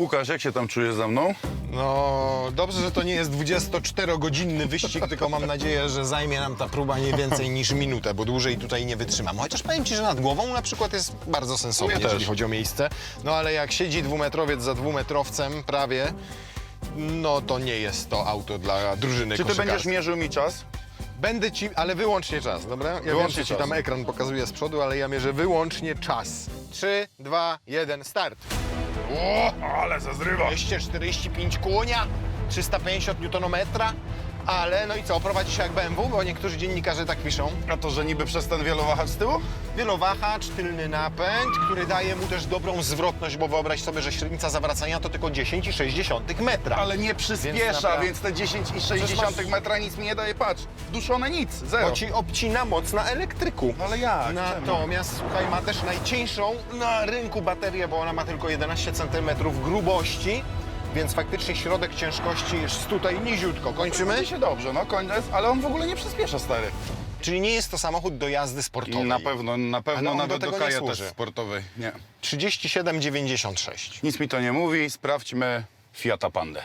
Łukasz, jak się tam czujesz ze mną? No, dobrze, że to nie jest 24-godzinny wyścig, tylko mam nadzieję, że zajmie nam ta próba nie więcej niż minutę, bo dłużej tutaj nie wytrzymam. Chociaż powiem Ci, że nad głową na przykład jest bardzo sensownie, Ja jeżeli chodzi o miejsce. No ale jak siedzi dwumetrowiec za dwumetrowcem prawie, no to nie jest to auto dla drużyny Czy ty koszykarskiej. będziesz mierzył mi czas? Będę ci, ale wyłącznie czas, dobra? Ja wiem, Wyłącznie że ci czas. tam ekran pokazuje z przodu, ale ja mierzę wyłącznie czas. 3, 2, 1, start. O, ale zazrywa. 245 kłonia, 350 Nm, ale no i co, prowadzi się jak BMW, bo niektórzy dziennikarze tak piszą. A to, że niby przez ten wielowahacz z tyłu? Wielowahacz, tylny napęd, który daje mu też dobrą zwrotność, bo wyobraź sobie, że średnica zawracania to tylko 10,6 metra. Ale nie Więc przyspiesza, naprawdę- więc te 10,6 Przecież masz- metra nic mi nie daje. Patrz, duszone nic, zero. Bo ci obcina moc na elektryku. Ale jak? Czemu? Natomiast słuchaj, ma też najcieńszą na rynku baterię, bo ona ma tylko 11 cm grubości, więc faktycznie środek ciężkości jest tutaj niziutko. Kończymy? Się dobrze, no koniec, ale on w ogóle nie przyspiesza, stary. Czyli nie jest to samochód do jazdy I sportowej. na pewno, na Ale pewno on do nawet do, tego nie kaja służy. też sportowej. Nie. 37,96. Nic mi to nie mówi, sprawdźmy Fiata Pandę.